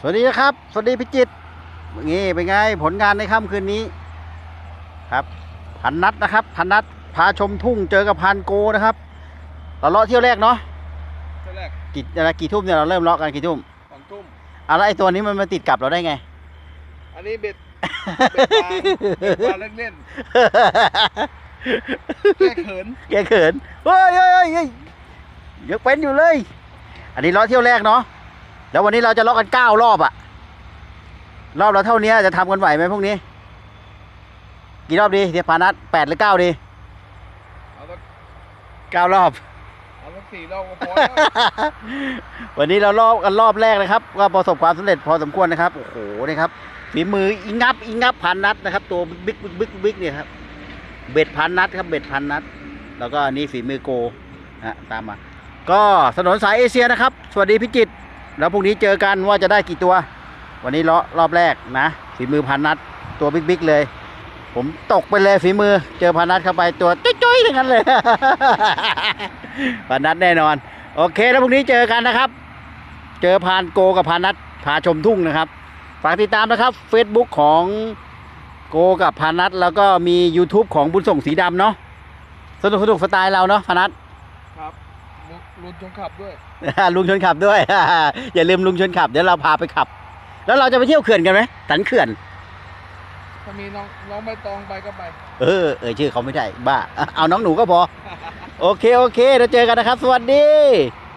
สวัสดีนะครับ สวัสดีพิจิตรนี่เป็นไงผลงานในค่ำคืนนี้ ครับ พันนัดนะครับ พันนัดพาชมทุ่งเจอกับพันโกนะครับเราเลาะเที่ยวแรกเนาะเท่าแรกกี่อะไรกี่ทุ่มเนี่ยเราเริ่มเลาะกันกี่ทุ่มสองทุ่มอะแล้วไอตัวนี้มันมาติดกับเราได้ไง อันนี้เบ็ดเบ็ดปลาเบ็ดปลาเล่นเล่นๆแก้เขินแกเขินเฮ้ยเฮ้ยเฮ้ยเฮ้ยยังเป็นอยู่เลย อันนี้เลาะเที่ยวแรกเนาะ แล้ววันนี้เราจะเลาะกันเก้ารอบอะรอบเราเท่านี้จะทำกันไหวไหมพวกนี้ กี่รอบดีเดี๋ยวพานัดแปดหรือเก้าดีเอาสักเก้ารอบ เอาสักสี่รอบก็พอแล้ววันนี้เรารอบกันรอบแรกนะครับ ก็ประสบความสำเร็จพอสมควรนะครับ โอ้โหนี่ครับฝีมืออิงับอิงับพันนัดนะครับ ตัวบิ๊กบิ๊กบิ๊กบิ๊กเนี่ยครับเบ็ดพันนัดครับเบ็ดพันนัด แล้วก็อันนี้ฝีมือโกนะตามมา ก็ถนนสายเอเชียนะครับ สวัสดีพิจิตร แล้วพรุ่งนี้เจอกันว่าจะได้กี่ตัว วันนี้เลาะรอบแรกนะฝีมือพันนัด ตัวบิ๊กบิ๊กเลย ผมตกไปเลยฝีมือ เจอพันนัดเข้าไปตัวจ้อยๆทั้งนั้นเลยพันนัดแน่นอน โอเค แล้วพรุ่งนี้เจอกันนะครับ เจอพานโกกับพานัดพาชมทุ่งนะครับ ฝากติดตามนะครับ Facebook ของโกกับพานัดแล้วก็มี YouTube ของบุญส่งสีดำเนาะสนุกสนุกสไตล์เราเนาะพานัด ลุลุนจงขับด้วย ลุงชวนขับด้วย อย่าลืมลุงชวนขับเดี๋ยวเราพาไปขับ แล้วเราจะไปเที่ยวเขื่อนกันไหมสันเขื่อนถ้ามีน้องน้องใบตองไปก็ไป เออเออชื่อเขาไม่ได้บ้า เอาน้องหนูก็พอ โอเคโอเคเราเจอกันนะครับ สวัสดี